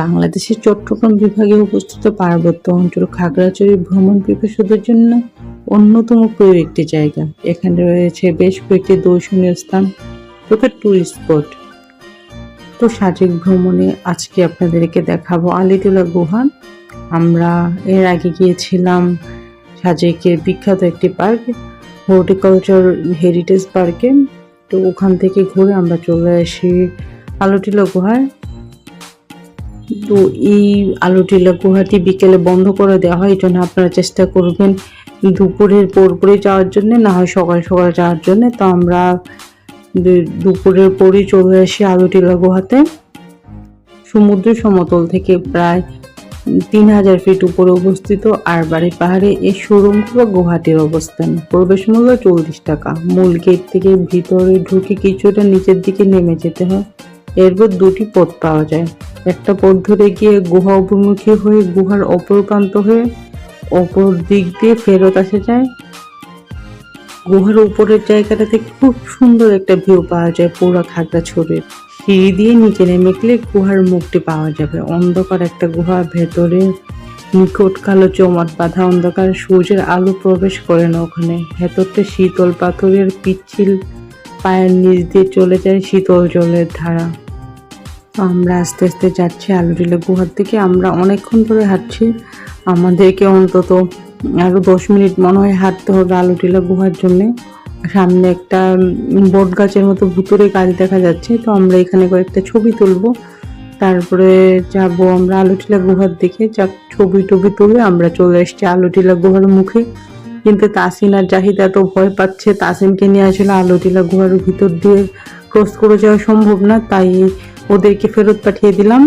বাংলাদেশের চট্টগ্রাম বিভাগে অবস্থিত পার্বত্য অঞ্চল খাগড়াছড়ি ভ্রমণ পিপাসুদের জন্য অন্যতম প্রিয় একটি জায়গা। এখানে রয়েছে বেশ কয়েকটি দর্শনীয় স্থান তথা টুরিস্ট স্পট তো সাজেক ভ্রমণে আজকে আপনাদেরকে দেখাবো আলিটুলা গুহা। আমরা এর আগে গিয়েছিলাম সাজেকের বিখ্যাত একটি পার্ক, হর্টিকালচার হেরিটেজ পার্কে। তো ওখান থেকে ঘুরে আমরা চলে আসি আলোটিলা গুহায়। তো এই আলোটিলা গুহাটি বিকেলে বন্ধ করে দেওয়া হয় এই জন্য আপনারা চেষ্টা করবেন দুপুরের পরপরে যাওয়ার জন্য, না হয় সকাল সকাল যাওয়ার জন্য। তো আমরা দুপুরের পরই চলে আসি আলোটিলা গুহাতে সমুদ্র সমতল থেকে প্রায় তিন হাজার ফিট উপরে অবস্থিত আর বাড়ি পাহাড়ে এই সুরঙ্গ বা গুহাটির অবস্থান। প্রবেশ মূল্য চল্লিশ টাকা। মূল গেট থেকে ভিতরে ঢুকে কিছুটা নিচের দিকে নেমে যেতে হয়। এরপর দুটি পথ পাওয়া যায়। একটা পথ ধরে গিয়ে গুহা অভিমুখী হয়ে গুহার অপর প্রান্ত হয়ে অপর দিক দিয়ে ফেরত আসা যায়? গুহার উপরের জায়গাটা থেকে খুব সুন্দর একটা ভিউ পাওয়া যায় পুরো খাগড়াছড়ির সিঁড়ি দিয়ে নিচে নেমে গেলে গুহার মুখটি পাওয়া যাবে। অন্ধকার একটা গুহা, ভেতরে নিকট কালো চমট বাঁধা অন্ধকার, সূর্যের আলো প্রবেশ করে না ওখানে। ভেতরটা শীতল পাথরের পিচ্ছিল পায়ের নিচ দিয়ে চলে যায় শীতল জলের ধারা। আমরা আস্তে আস্তে যাচ্ছি আলুটিলা গুহার দিকে। আমরা অনেকক্ষণ ধরে হাঁটছি। আমাদেরকে অন্তত আরও দশ মিনিট মনে হয় হাঁটতে হবে আলুটিলা গুহার জন্য। সামনে একটা বট গাছের মতো ভুতুরে গাছ দেখা যাচ্ছে। তো আমরা এখানে কয়েকটা ছবি তুলবো। তারপরে যাব আমরা আলুটিলা গুহার দিকে। যা ছবি টবি তুলে আমরা চলে এসেছি আলুটিলা গুহার মুখে। কিন্তু তাসিন আর জাহিদ এত ভয় পাচ্ছে তাসিমকে নিয়ে আসলে আলুটিলা গুহার ভিতর দিয়ে ক্রস করে যাওয়া সম্ভব না। তাই ওদেরকে ফেরত পাঠিয়ে দিলাম।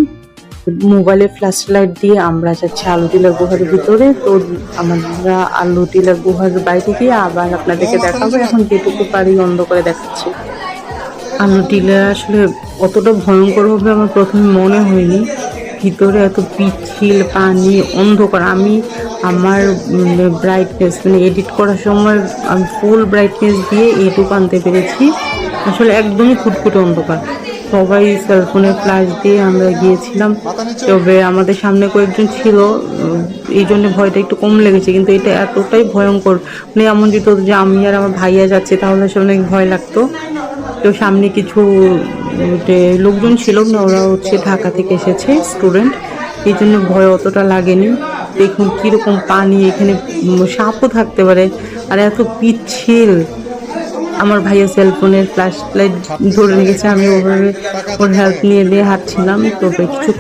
মোবাইলে ফ্ল্যাশ লাইট দিয়ে আমরা যাচ্ছি আলুটিলা গুহার ভিতরে। তো আমরা আলু টিলার গুহার বাইরে গিয়ে আবার আপনাদেরকে দেখাবো। এখন যেটুকু পারি অন্ধ করে দেখাচ্ছি। আলুটিলা আসলে অতটা ভয়ঙ্কর হবে আমার প্রথমে মনে হয়নি। ভিতরে এত পিচ্ছিল পানি, অন্ধকার। আমি আমার ব্রাইটনেস মানে এডিট করার সময় আমি ফুল ব্রাইটনেস দিয়ে এইটুকু আনতে পেরেছি। আসলে একদমই খুটখুটে অন্ধকার। সবাই সেলফোনের ফ্ল্যাশ দিয়ে আমরা গিয়েছিলাম। তবে আমাদের সামনে কয়েকজন ছিল এই জন্য ভয়টা একটু কম লেগেছে, কিন্তু এটা এতটাই ভয়ঙ্কর। মানে এমন যদি হতো যে আমি আর আমার ভাইয়া যাচ্ছে, তাহলে সে অনেক ভয় লাগতো। তো সামনে কিছু লোকজন ছিল না ওরা হচ্ছে ঢাকা থেকে এসেছে স্টুডেন্ট এই জন্য ভয় অতটা লাগেনি। দেখুন কীরকম পানি, এখানে সাপও থাকতে পারে। আর এত পিচ্ছিল। আমার ভাইয়া সেলফোনের ফ্ল্যাশ লাইট ধরে রেখেছে, আমি ওভাবে ওর হেল্প নিয়ে দিয়ে হাঁটছিলাম। তো কিছু